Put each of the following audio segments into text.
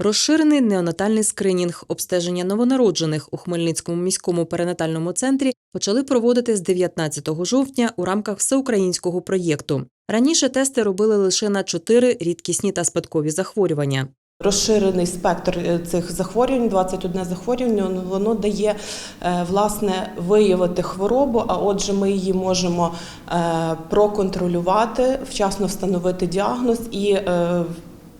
Розширений неонатальний скринінг обстеження новонароджених у Хмельницькому міському перинатальному центрі почали проводити з 19 жовтня у рамках всеукраїнського проєкту. Раніше тести робили лише на чотири рідкісні та спадкові захворювання. Розширений спектр е, цих захворювань, 21 захворювання, воно дає е, власне виявити хворобу, а отже, ми її можемо е, проконтролювати, вчасно встановити діагноз і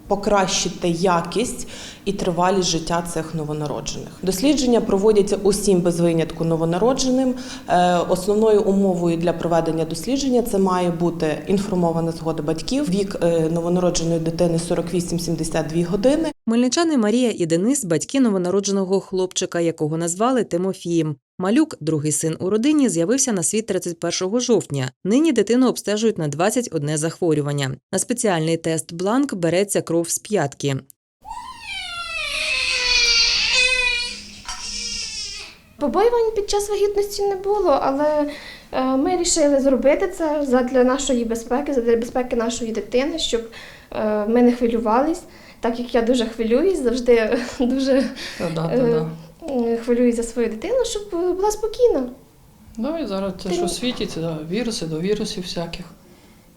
покращити якість і тривалість життя цих новонароджених. Дослідження проводяться усім без винятку новонародженим. Е, Основною умовою для проведення дослідження це має бути інформована згода батьків. Вік е, новонародженої дитини 48-72 години. Хмельничани Марія і Денис батьки новонародженого хлопчика, якого назвали Тимофієм. Малюк, другий син у родині, з'явився на світ 31 жовтня. Нині дитину обстежують на 21 захворювання. На спеціальний тест бланк береться кров з п'ятки. Побоювань під час вагітності не було, але е, ми вирішили зробити це задля нашої безпеки, задля безпеки нашої дитини, щоб е, ми не хвилювались, так як я дуже хвилююсь, завжди дуже да, е, да. хвилююсь за свою дитину, щоб була спокійна. Ну і зараз це Ти- що світиться, да, віруси до вірусів всяких.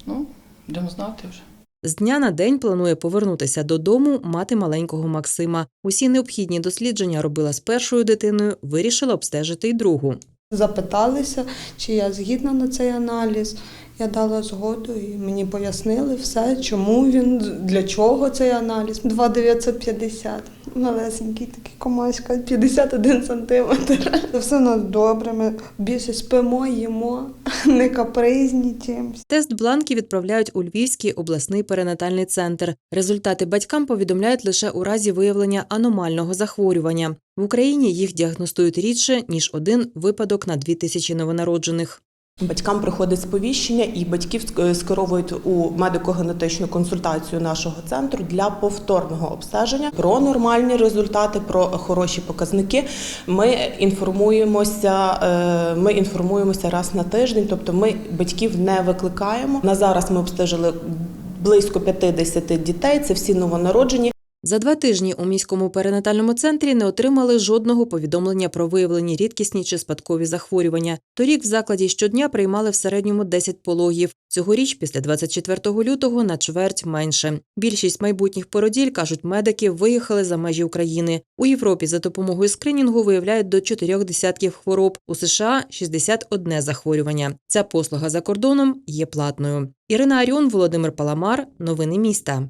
Ну, будемо знати вже. З дня на день планує повернутися додому мати маленького Максима. Усі необхідні дослідження робила з першою дитиною, вирішила обстежити й другу. Запиталися, чи я згідна на цей аналіз. Я дала згоду і мені пояснили все, чому він, для чого цей аналіз. 2,950. Малесенький такий комаська, 51 сантиметр. Все у нас добре, ми більше спимо, їмо, не капризні чимось. Тест бланки відправляють у Львівський обласний перинатальний центр. Результати батькам повідомляють лише у разі виявлення аномального захворювання. В Україні їх діагностують рідше ніж один випадок на дві тисячі новонароджених. Батькам приходить сповіщення, і батьків скеровують у медико-генетичну консультацію нашого центру для повторного обстеження про нормальні результати, про хороші показники. Ми інформуємося. е, Ми інформуємося раз на тиждень, тобто ми батьків не викликаємо. На зараз ми обстежили близько 50 дітей. Це всі новонароджені. За два тижні у міському перинатальному центрі не отримали жодного повідомлення про виявлені рідкісні чи спадкові захворювання. Торік в закладі щодня приймали в середньому 10 пологів. Цьогоріч, після 24 лютого, на чверть менше. Більшість майбутніх породіль, кажуть медики, виїхали за межі України. У Європі за допомогою скринінгу виявляють до чотирьох десятків хвороб. У США 61 захворювання. Ця послуга за кордоном є платною. Ірина Аріон, Володимир Паламар. Новини міста.